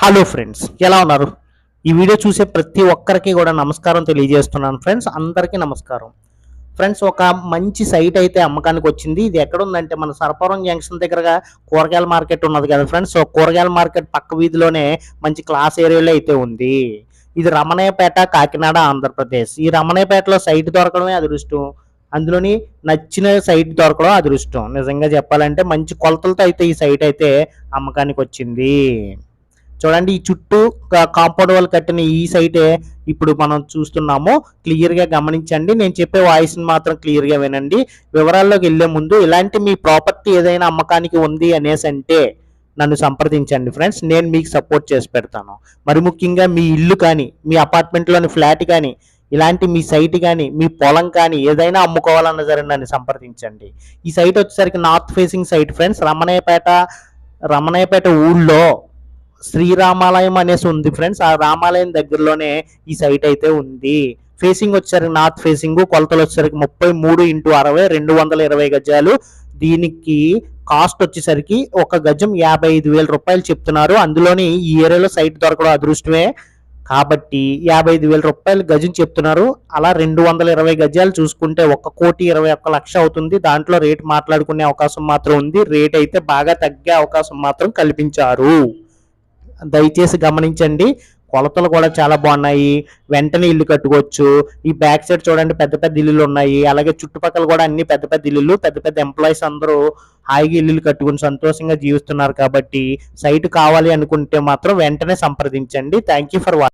Hello friends ఎలా ఉన్నారు? ఈ వీడియో చూసే ప్రతి ఒక్కరికి కూడా నమస్కారం తెలియజేస్తున్నాను ఫ్రెండ్స్ అందరికీ నమస్కారం. ఫ్రెండ్స్ ఒక మంచి సైట్ అయితే అమ్మకానికి వచ్చింది. ఇది ఎక్కడుందంటే మన సర్పవరం జంక్షన్ దగ్గరగా కూరగాయల మార్కెట్ ఉన్నది కదా ఫ్రెండ్స్ కూరగాయల మార్కెట్ పక్క వీధిలోనే మంచి క్లాస్ ఏరియాలో అయితే ఉంది. ఇది రమణయ్యపేట కాకినాడ ఆంధ్రప్రదేశ్. ఈ రమణయ్యపేటలో సైట్ దొరకడమే అదృష్టం. అందులోని నచ్చిన సైట్ దొరకడం అదృష్టం. నిజంగా చెప్పాలంటే మంచి కొలతలతో అయితే ఈ సైట్ అయితే అమ్మకానికి వచ్చింది. చూడండి ఈ చుట్టూ కాంపౌండ్ వాళ్ళు కట్టిన ఈ సైటే ఇప్పుడు మనం చూస్తున్నాము. క్లియర్గా గమనించండి. నేను చెప్పే వాయిస్ని మాత్రం క్లియర్గా వినండి. వివరాల్లోకి వెళ్ళే ముందు ఇలాంటి మీ ప్రాపర్టీ ఏదైనా అమ్మకానికి ఉంది అనేసి అంటే నన్ను సంప్రదించండి ఫ్రెండ్స్ నేను మీకు సపోర్ట్ చేసి పెడతాను. మరి ముఖ్యంగా మీ ఇల్లు కానీ మీ అపార్ట్మెంట్లోని ఫ్లాట్ కానీ ఇలాంటి మీ సైట్ కానీ మీ పొలం కానీ ఏదైనా అమ్ముకోవాలన్నా సరే నన్ను సంప్రదించండి. ఈ సైట్ వచ్చేసరికి north facing site friends Ramanayyapeta Ramanayyapeta ఊళ్ళో శ్రీరామాలయం అనేసి ఉంది ఫ్రెండ్స్. ఆ రామాలయం దగ్గరలోనే ఈ సైట్ అయితే ఉంది. ఫేసింగ్ వచ్చేసరికి నార్త్ ఫేసింగ్ కొలతలు వచ్చేసరికి ముప్పై మూడు ఇంటూ అరవై రెండు వందల ఇరవై గజాలు. దీనికి కాస్ట్ వచ్చేసరికి ఒక గజం యాభై ఐదు వేల రూపాయలు చెప్తున్నారు. అందులోని ఈ ఏరియాలో సైట్ దొరకడం అదృష్టమే. కాబట్టి యాభై ఐదు వేల రూపాయలు గజం చెప్తున్నారు. అలా రెండు వందల ఇరవై గజాలు చూసుకుంటే ఒక కోటి ఇరవై ఒక్క లక్ష అవుతుంది. దాంట్లో రేట్ మాట్లాడుకునే అవకాశం మాత్రం ఉంది. రేట్ అయితే బాగా తగ్గే అవకాశం మాత్రం కల్పించారు. దయచేసి గమనించండి. కొలతలు కూడా చాలా బాగున్నాయి. వెంటనే ఇల్లు కట్టుకోవచ్చు. ఈ బ్యాక్ సైడ్ చూడండి పెద్ద పెద్ద ఇల్లులు ఉన్నాయి. అలాగే చుట్టుపక్కల కూడా అన్ని పెద్ద పెద్ద ఇల్లులు పెద్ద పెద్ద ఎంప్లాయీస్ అందరూ హాయిగా ఇల్లులు కట్టుకుని సంతోషంగా జీవిస్తున్నారు కాబట్టి సైట్ కావాలి అనుకుంటే మాత్రం వెంటనే సంప్రదించండి. Thank you for watching